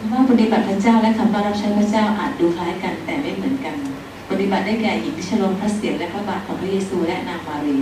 คำว่าปฏิบัติพระเจ้าและคำว่ารับใช้พระเจ้าอาจดูคล้ายกันแต่ไม่เหมือนกัน ปฏิบัติได้แก่หญิงที่ฉลองพระเศียรและพระบาทของพระเยซูและนางมารี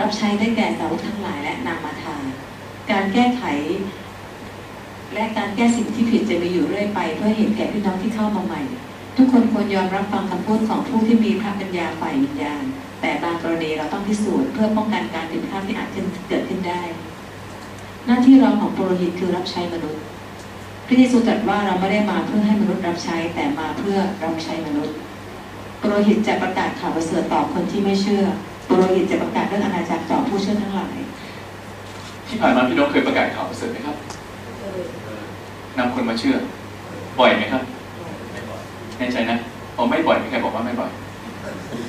รับใช้ได้แก่สาวทั้งหลายและนางมาทาการแก้ไข และการแก้สิ่งที่ผิดจะมีอยู่เรื่อยไป เพื่อเห็นแก่พี่น้องที่เข้ามาใหม่ ทุกคนควรยอมรับฟังคำพูดของผู้ที่มีพระปัญญาฝ่ายวิญญาณ แต่บางกรณีเราต้องพิสูจน์เพื่อป้องกันการผิดพลาดที่อาจเกิดขึ้นได้ หน้าที่เราของปรหิตคือรับใช้มนุษย์ ระเยซูตรัสว่าเราไม่ได้มาเพื่อให้มนุษย์รับใช้ แต่มาเพื่อรับใช้มนุษย์ปโรหิตจะประกาศข่าวประเสริฐต่อคนที่ไม่เชื่อปโรหิตจะประกาศเรื่องอาณาจักรต่อผู้เชื่อทั้งหลาย ที่ผ่านมาพี่น้องเคยประกาศข่าวประเสริฐไหมครับนำคนมาเชื่อ บ่อยไหมครับแน่ใจนะพอไม่บ่อยมีใครบอกว่าไม่บ่อย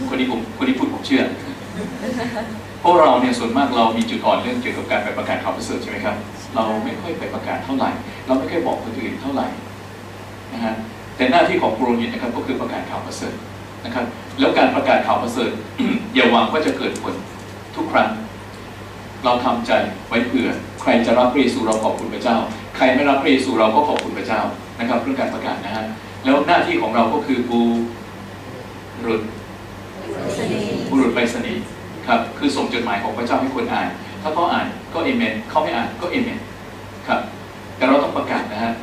คนนี้ผมคนนี้พูดผมเชื่อเพราะเราเนี่ยส่วนมากเรามีจุดอ่อนเรื่องเกี่ยวกับการไปประกาศข่าวประเสริฐใช่ไหมครับ เราไม่ค่อยไปประกาศเท่าไหร่ เราไม่ค่อยบอกคนอื่นเท่าไหร่นะฮะแต่หน้าที่ของปุโรหิตนะครับก็คือประกาศข่าวประเสริฐนะครับ แล้วการประกาศข่าวประเสริฐอย่าหวังว่าจะเกิดผลทุกครั้ง เราทำใจไว้เผื่อ ใครจะรับพระเยซูเราขอบคุณพระเจ้า ใครไม่รับพระเยซูเราก็ขอบคุณพระเจ้านะครับ เรื่องการประกาศนะฮะแล้วหน้าที่ของเราก็คือบูรุษบุรุษไปรษณีย์ครับ คือส่งจดหมายของพระเจ้าให้คนอ่าน ถ้าเขาอ่านก็เอเมนเขาไม่อ่านก็เอเมนครับ แต่เราต้องประกาศนะฮะ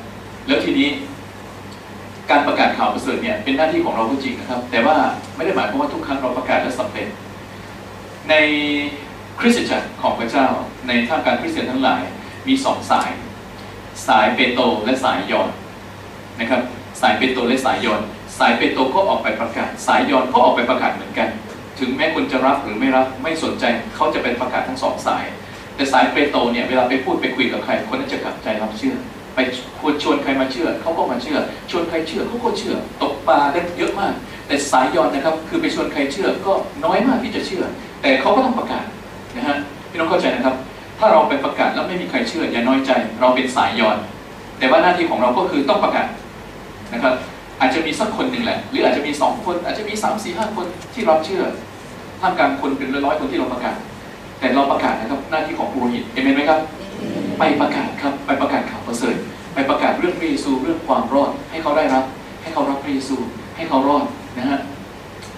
แล้วทีนี้การประกาศข่าวประเสริฐเนี่ยเป็นหน้าที่ของเราก็จริงนะครับ แต่ว่าไม่ได้หมายความว่าทุกครั้งเราประกาศแล้วสำเร็จ ในคริสตจักรของพระเจ้า ในท่ามกลางคริสเตียนทั้งหลายมีสองสาย สายเปโตรและสายยอนนะครับ สายเปโตรและสายยอนสายเปโตรก็ออกไปประกาศ สายยอนก็ออกไปประกาศเหมือนกัน ถึงแม้คนจะรับหรือไม่รับไม่สนใจเขาจะเป็นประกาศทั้งสองสาย แต่สายเปโตรเนี่ยเวลาไปพูดไปคุยกับใคร คนนั้นจะกลับใจรับเชื่อ ไปควรชวนใครมาเชื่อเขาก็มาเชื่อ ชวนใครเชื่อเขาก็เชื่อ ตกปลาได้เยอะมาก แต่สายยอนนะครับคือไปชวนใครเชื่อก็น้อยมากที่จะเชื่อ แต่เขาก็ต้องประกาศนะฮะพี่น้องเข้าใจนะครับ ถ้าเราไปประกาศแล้วไม่มีใครเชื่อ อย่าน้อยใจ เราเป็นสายยอนแต่ว่าหน้าที่ของเราก็คือต้องประกาศนะครับอาจจะมีสักคนหนึ่งแหละ หรืออาจจะมีสองคน อาจจะมีสามสี่ห้าคนที่เราเชื่อ ท่ามกลางคนเป็นร้อยๆคนที่เราประกาศ แต่เราประกาศนะครับหน้าที่ของปุโรหิตเอเมนไหมครับ ไปประกาศครับไปประกาศข่าวประเสริฐไปประกาศเรื่องพระเยซูเรื่องความรอดให้เขาได้รับ ให้เขารับพระเยซูให้เขารอดนะฮะ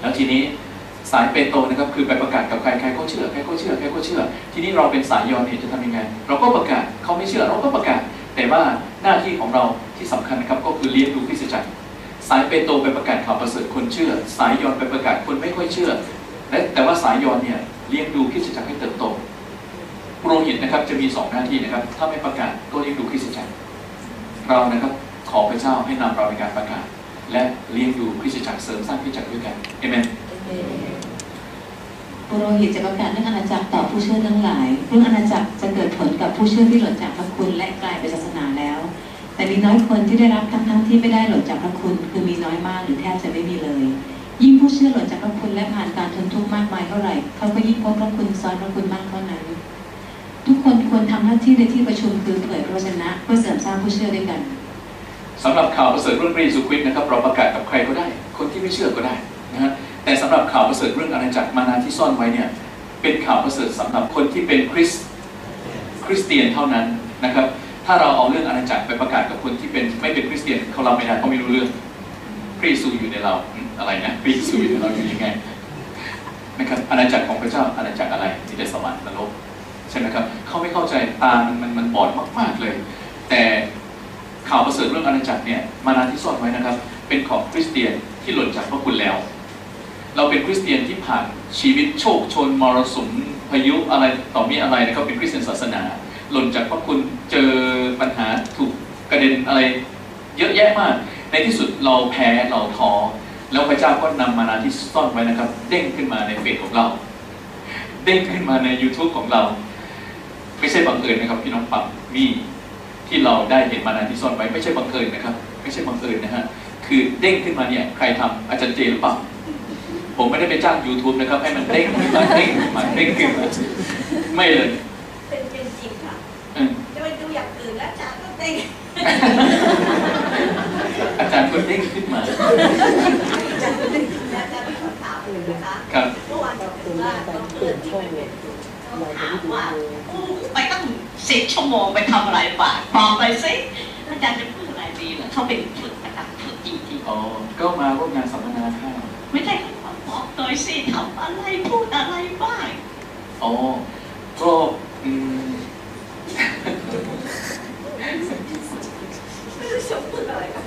แล้วทีนี้สายเปโตรนะครับคือไปประกาศกับใครใครก็เชื่อใครก็เชื่อใครก็เชื่อ ทีนี้เราเป็นสายยอนเนี่ยจะทำยังไง เราก็ประกาศเขาไม่เชื่อเราก็ประกาศ แต่ว่าหน้าที่ของเราที่สำคัญนะครับก็คือเลี้ยงดูคริสจักรสายเปโตรไปประกาศข่าวประเสริฐคนเชื่อ สายยอนไปประกาศคนไม่ค่อยเชื่อ และแต่ว่าสายยอนเนี่ยเลี้ยงดูคริสตจักรให้เติบโตปุโรหิตนะครับจะมีสองหน้าที่นะครับ ถ้าไม่ประกาศก็เลี้ยงดูคริสตจักร เรานะครับขอพระเจ้าให้นำเราในการประกาศ และเลี้ยงดูคริสตจักรเสริมสร้างคริสตจักรด้วยกันเอเมนปุโรหิตจะประกาศเรื่องอาณาจักรต่อผู้เชื่อทั้งหลายเรื่องอาณาจักรจะเกิดผลกับผู้เชื่อที่หลุดจากพระคุณและกลายเป็นศาสนาแล้ว แต่มีน้อยคนที่ได้รับทั้งทั้งที่ไม่ได้หลุดจากพระคุณ คือมีน้อยมากหรือแทบจะไม่มีเลย ยิ่งผู้เชื่อหลุดจากพระคุณและผ่านการทนทุกข์มากมายเท่าไหร่เขาก็ยิ่งพบพระคุณซ้อนพระคุณมากเท่านั้น ทุกคนควรทำหน้าที่ในที่ประชุมคือเผยพระวจนะเพื่อเสริมสร้างผู้เชื่อด้วยกันสำหรับข่าวประเสริฐเรื่องพระเยซูคริสต์นะครับเราประกาศกับใครก็ได้ คนที่ไม่เชื่อก็ได้นะฮะแต่สำหรับข่าวประเสริฐเรื่องอาณาจักรมานาที่ซ่อนไว้เนี่ยเป็นข่าวประเสริฐสำหรับคนที่เป็นคริสคริสเตียนเท่านั้นนะครับถ้าเราเอาเรื่องอาณาจักรไปประกาศกับคนที่เป็นไม่เป็นคริสเตียนเขารับไม่ได้เขาไม่รู้เรื่องพระเยซูอยู่ในเรา อะไรนะพระเยซูเราอยู่ยังไงนะครับอาณาจักรของพระเจ้าอาณาจักรอะไรมีแต่สวรรค์นรกใช่ไหมครับเขาไม่เข้าใจตามันมันมันบอดมากๆเลย แต่ข่าวประเสริฐเรื่องอาณาจักรเนี่ยมานานที่ซ่อนไว้นะครับ เป็นของคริสเตียนที่หล่นจากพระคุณแล้ว เราเป็นคริสเตียนที่ผ่านชีวิตโชคชนมรสุมพายุอะไรต่อมีอะไรนะครับเป็นคริสเตียนศาสนา หล่นจากพระคุณเจอปัญหาถูกกระเด็นอะไรเยอะแยะมาก ในที่สุดเราแพ้เราท้อ แล้วพระเจ้าก็นำมานาที่ซ่อนไว้นะครับ เด้งขึ้นมาในเฟซของเรา เด้งขึ้นมาใน YouTube ของเรา ไม่ใช่บังเอิญนะครับพี่น้องปั๊มมีที่เราได้เห็นมานาที่ซ่อนไว้ไม่ใช่บังเอิญนะครับ ไม่ใช่บังเอิญนะฮะคือเด้งขึ้นมาเนี่ยใครทำอาจารย์เจหรือเปล่าผมไม่ได้ไปจ้าง YouTube นะครับให้มันเด้งขึ้นมาเด้งขึ้นมาเด้งขึ้นมาไม่เลย เป็นเป็นจริงค่ะอืมจะไปดูอย่างอื่นแล้วอาจารย์ก็เต้นอาจารย์ก็เด้งขึ้นมา อาจารย์ก็เต้นอาจารย์มีคำถามอยู่นะคะครับเมื่อวานบอกว่าต้องเปิดที่เป็นต้องถามว่าอู้ไปตั้งสิบชั่วโมงไปทำอะไรบ้างบอกไปสิอาจารย์จะพูดอะไรดีเหรอทเขาเป็นฝึกนะครับฝึกจริงอ๋อก็มาร่วมงานสัมมนาข้าวๆไม่ได้เขาบอกหน่อยสิทำอะไรพูดอะไรบ้างอ๋อก็อืมไม่รู้จะพูดอะไรกับ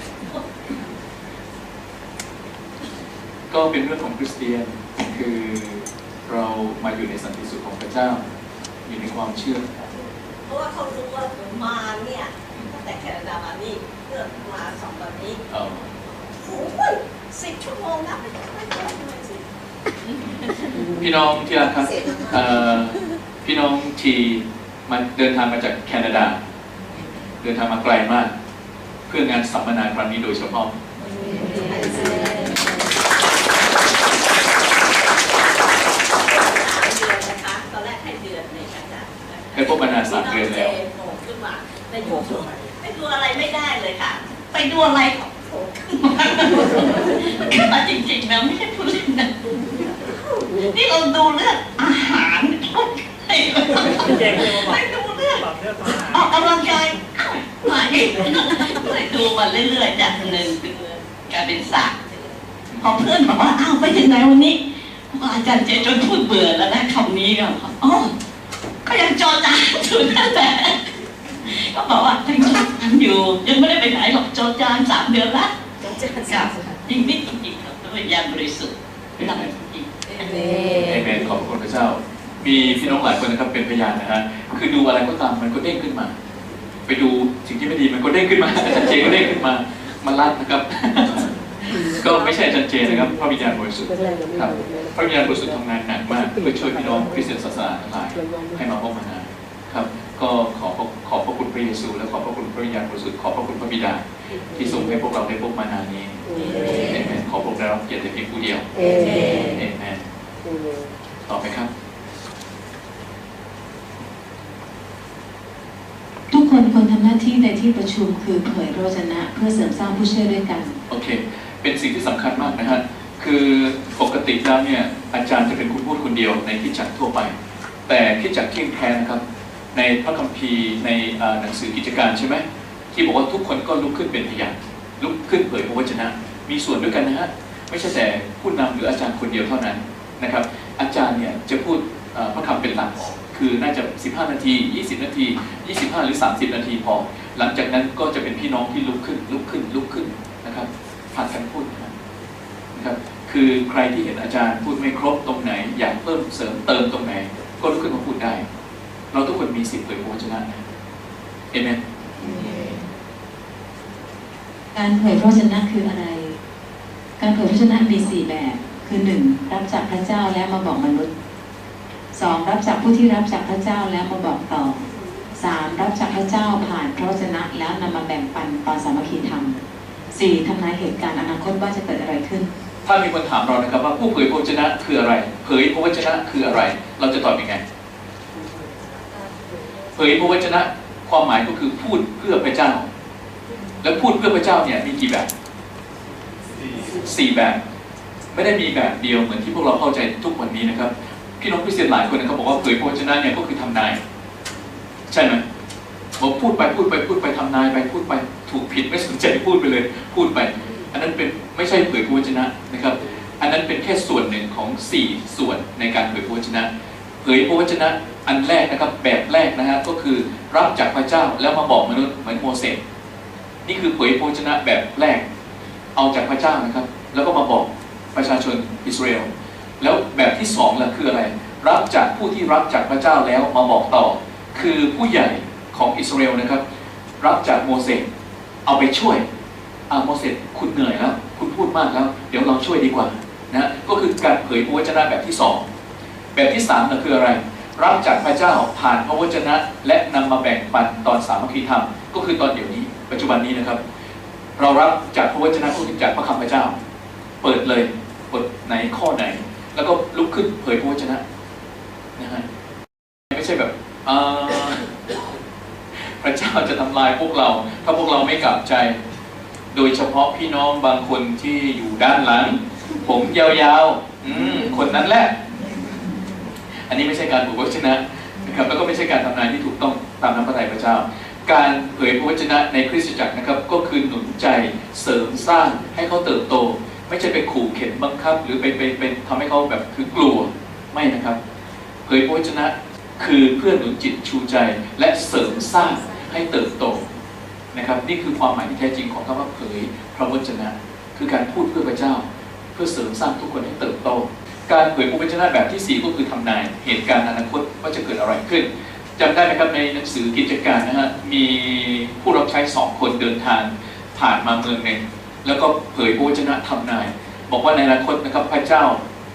ก็ เป็นเรื่องของคริสเตียนคือเรามาอยู่ในสันติสุขของพระเจ้า อยู่ในความเชื่อ เพราะว่าเขารู้ว่าหนูมาเนี่ยตั้งแต่แคนาดามานี่เพื่อมาสองวันนี้เอ่อโอ้ยสิบชั่วโมงนะไม่ต้องไม่ต้องไม่สิพี่น้องที่รักครับเสียงเอ่อพี่น้องทีมาเดินทางมาจากแคนาดา เดินทางมาไกลมาก เพื่องานสัมมนาครั้งนี้โดยเฉพาะนะคะตอนแรกให้เดือนในอา จารย์ให้พบมานานสามเดือนแล้วโผล่ขึ้นมาในยูไปดูอะไรไม่ได้เลยค่ะ ไปดูอะไรของโผล่ขึ้นมาขึ้นมาจริงๆนะไม่ใช่พูดเล่นนะนี่เราดูเรื่องอาหารไม่ดูเรื่องออกกำลังกายมาเองเลยดูมาเรื่อยๆจากหนึ่งเดือนกลายเป็นสามพอเพื่อนบอกว่าอ้าวไปถึงไหนวันนี้อกอาจารย์เจจนพูดเบื่อแล้วนะคำนี้ก็อ๋อ ก็ยังจอจานอยู่นั่นแหละก็บอกว่ายังจอจานอยู่ ยังไม่ได้ไปไหนหรอกจอจานสามเดือนละครับจริงนี่จริงๆครับด้วยยานบริสุทธิ์นำจริงเอเมนขอบคุณพระเจ้า มีพี่น้องหลายคนนะครับเป็นพยานนะฮะคือดูอะไรก็ตามมันก็เด้งขึ้นมา ไปดูสิ่งที่ไม่ดีมันก็เด้งขึ้นมาอาจารย์เจก็เด้งขึ้นมา มันลั่นนะครับก็ไม่ใช่อาจารย์เจนะครับพระวิญญาณบริสุทธิ์แรกๆยังไม่ครับรู้เลยพระวิญญาณบริสุทธิ์ทำงานหนัก มากเพื่อช่วยพี่น้องคริสเตียนศาสนาทั้งหลายให้มาพบมานานครับก็ขอขอบพระคุณพระเยซู และขอบพระคุณพระวิญญาณบริสุทธิ์ขอบพระคุณพระบิดา ที่ทรงให้พวกเราได้พบมานานนี้เอเมนขอพระองค์ได้รับเกียรติแต่เพียงผู้เดียวเอเมนเอเมนเอเมนต่อไปครับ ทุกคนควรทำหน้าที่ในที่ประชุมคือเผยพระวจนะเพื่อเสริมสร้างผู้เชื่อด้วยกัน โอเค เป็นสิ่งที่สำคัญมากนะฮะ คือปกติแล้วเนี่ยอาจารย์จะเป็นคนพูดคนเดียวในคริดจักทั่วไป แต่คริดจักเที่ยงแท้นะครับ ในพระคัมภีร์ในหนังสือกิจการใช่ไหมที่บอกว่าทุกคนก็ลุกขึ้นเป็นพยานลุกขึ้นเผยพระวจนะ มีส่วนด้วยกันนะฮะไม่ใช่แต่ผู้นำหรืออาจารย์คนเดียวเท่านั้นนะครับ อาจารย์เนี่ยจะพูดพระคำเป็นหลักคือน่าจะ 15 นาที 20 นาที 25 หรือ 30 นาทีพอ หลังจากนั้นก็จะเป็นพี่น้องที่ลุกขึ้นลุกขึ้นลุกขึ้นนะครับผลัดกันพูดนะครับนะครับ คือใครที่เห็นอาจารย์พูดไม่ครบตรงไหน อยากเพิ่มเสริมเติมตรงไหน ก็ลุกขึ้นมาพูดได้ เราทุกคนมีสิทธิ์เผยพระวจนะนะเอเมนการเผยพระวจนะคืออะไร การเผยพระวจนะมีสี่แบบ คือหนึ่งรับจากพระเจ้าแล้วมาบอกมนุษย์สองรับจากผู้ที่รับจากพระเจ้าแล้วมาบอกต่อสามรับจากพระเจ้าผ่านพระวจนะแล้วนำมาแบ่งปันตอนสามัคคีธรรมสี่ทำนายเหตุการณ์อนาคตว่าจะเกิดอะไรขึ้น ถ้ามีคนถามเรานะครับว่าผู้เผยพระวจนะคืออะไร เผยพระวจนะคืออะไร เราจะตอบยังไง เผยพระวจนะความหมายก็คือพูดเพื่อพระเจ้า แล้วพูดเพื่อพระเจ้าเนี่ยมีกี่แบบสี่แบบ ไม่ได้มีแบบเดียวเหมือนที่พวกเราเข้าใจทุกวันนี้นะครับ พี่น้องคริสเตียนหลายคนนะครับบอกว่าเผยพระวจนะเนี่ยก็คือทำนาย ใช่ไหมบอกพูดไปพูดไปพูดไปทำนายไปพูดไปถูกผิดไม่สนใจพูดไปเลย พูดไป อันนั้นเป็นไม่ใช่เผยพระวจนะนะครับ อันนั้นเป็นแค่ส่วนหนึ่งของสี่ส่วนในการเผยพระวจนะ เผยพระวจนะอันแรกนะครับแบบแรกนะฮะก็คือรับจากพระเจ้าแล้วมาบอกมนุษย์เหมือนโมเสสนี่คือเผยพระวจนะแบบแรก เอาจากพระเจ้านะครับ แล้วก็มาบอกประชาชนอิสราเอลแล้วแบบที่สองล่ะคืออะไร รับจากผู้ที่รับจากพระเจ้าแล้วมาบอกต่อ คือผู้ใหญ่ของอิสราเอลนะครับ รับจากโมเสสเอาไปช่วย เสสคุณเหนื่อยแล้วคุณพูดมากแล้ว เดี๋ยวเราช่วยดีกว่านะก็คือการเผยพระวจนะแบบที่สองแบบที่สามน่ะคืออะไร รับจากพระเจ้าผ่านพระวจนะ และนำมาแบ่งปันตอนสามัคคีธรรม ก็คือตอนเดี๋ยวนี้ปัจจุบันนี้นะครับ เรารับจากพระวจนะก็คือจากพระคำพระเจ้า เปิดเลยบทไหนข้อไหน แล้วก็ลุกขึ้นเผยพระวจนะนะฮะไม่ใช่แบบพระเจ้าจะทำลายพวกเรา ถ้าพวกเราไม่กลับใจ โดยเฉพาะพี่น้องบางคนที่อยู่ด้านหลัง ผมยาวๆ อืมคนนั้นแหละ อันนี้ไม่ใช่การเผยพระวจนะนะครับแล้วก็ไม่ใช่การทำนายที่ถูกต้องตามน้ำพระทัยพระเจ้า การเผยพระวจนะในคริสตจักรนะครับ ก็คือหนุนใจเสริมสร้างให้เขาเติบโต ไม่ใช่ไปขู่เข็นบังคับ หรือไปไปเป็นทำให้เขาแบบคือกลัวไม่นะครับ เผยพระวจนะคือเพื่อหนุนจิตชูใจและเสริมสร้างให้เติบโต นะครับนี่คือความหมายที่แท้จริงของคำว่าเผยพระวจนะ คือการพูดเพื่อพระเจ้า เพื่อเสริมสร้างทุกคนให้เติบโต การเผยพระวจนะแบบที่สี่ก็คือทำนายเหตุการณ์อนาคตว่าจะเกิดอะไรขึ้นจำได้ไหมครับในหนังสือกิจการนะฮะมีผู้รับใช้สองคนเดินทางผ่านมาเมืองหนึ่งแล้วก็เผยพระวจนะทำนาย บอกว่าในอนาคตนะครับพระเจ้า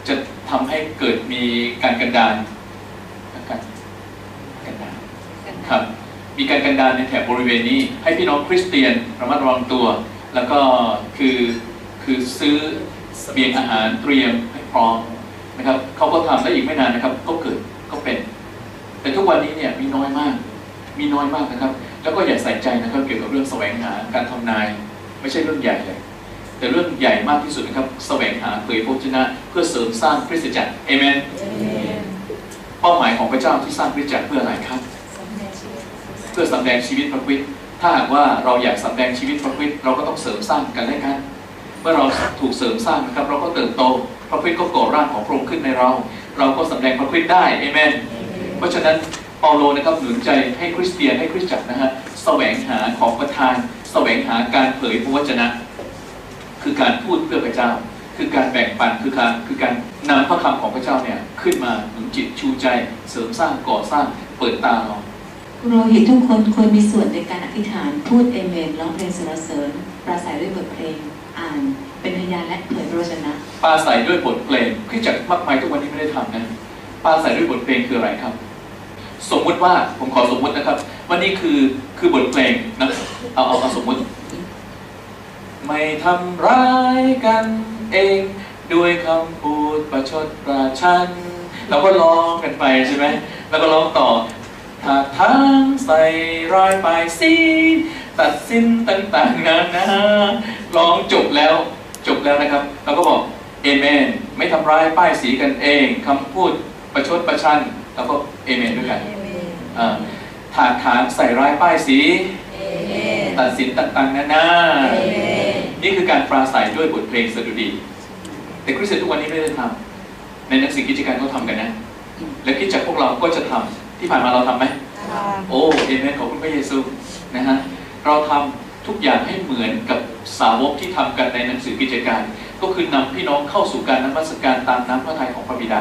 จะทำให้เกิดมีการกันดานการกันดานครับ มีการกันดานในแถบบริเวณนี้ ให้พี่น้องคริสเตียนระมัดระวังตัว แล้วก็คือคือซื้อเสบียงอาหารเตรียมให้พร้อมนะครับเขาก็ทำได้อีกไม่นานนะครับ ก็เกิดก็เป็น แต่ทุกวันนี้เนี่ยมีน้อยมาก มีน้อยมากนะครับ แล้วก็อย่าใส่ใจนะครับเกี่ยวกับเรื่องแสวงหาการทำนาย ไม่ใช่เรื่องใหญ่เลยแต่เรื่องใหญ่มากที่สุดนะครับแสวงหาเผยพระวจนะเพื่อเสริมสร้างคริสตจักรเอเมนเป้าหมายของพระเจ้าที่สร้างคริสตจักรเพื่ออะไรครับเพื่อสำแดงชีวิตพระคริสต์ถ้าหากว่าเราอยากสำแดงชีวิตพระคริสต์เราก็ต้องเสริมสร้างกันและกัน เมื่อเราถูกเสริมสร้างนะครับ เราก็เติบโต พระคริสต์ก็ก่อร่างของพระองค์ขึ้นในเรา เราก็สำแดงพระคริสต์ได้เอเมน เพราะฉะนั้นเปาโลนะครับหนุนใจให้คริสเตียนให้คริสตจักรนะฮะแสวงหาของประทาน แสวงหาการเผยพระวจนะ คือการพูดเพื่อพระเจ้า คือการแบ่งปันคือการคือการนำพระคำของพระเจ้าเนี่ยขึ้นมาหนุนจิตชูใจ เสริมสร้างก่อสร้างเปิดตาเรา โรหิตทุกคนควรมีส่วนในการอธิษฐาน พูดเอเมนร้องเพลงสรรเสริญปราศัยด้วยบทเพลงอ่าน เป็นพยานและเผยพระวจนะปราใสด้วยบทเพลงคริสตจักรมากมายทุกวันนี้ไม่ได้ทำนะปราใสด้วยบทเพลงคืออะไรครับ สมมุติว่าผมขอสมมุตินะครับ วันนี้คือคือบทเพลงนะเอาเอาเอาสมมุติ ไม่ทำร้ายกันเองด้วยคำพูดประชดประชันเราก็ร้องกันไปใช่ไหมแล้วก็ร้องต่อ ถ้าทางใส่ร้ายไปสิตัดสินต่างๆนานาร้องจบแล้วจบแล้วนะครับเราก็บอกเอเมน ไม่ทำร้ายป้ายสีกันเองคำพูดประชดประชันแล้วก็เอเมนด้วยกันอ่าถากถางใส่ร้ายป้ายสีตัดสินต่างๆนานานี่คือการปราศัยด้วยบทเพลงสดุดี แต่คริสเตียนทุกวันนี้ไม่ได้ทำในหนังสือกิจการเขาทำกันนะ และคิดจากพวกเราก็จะทำ ที่ผ่านมาเราทำไหมโอ้เอเมนขอบคุณพระเยซูนะฮะเราทำทุกอย่างให้เหมือนกับสาวกที่ทำกันในหนังสือกิจการ ก็คือนำพี่น้องเข้าสู่การนมัสการตามน้ำพระทัยของพระบิดา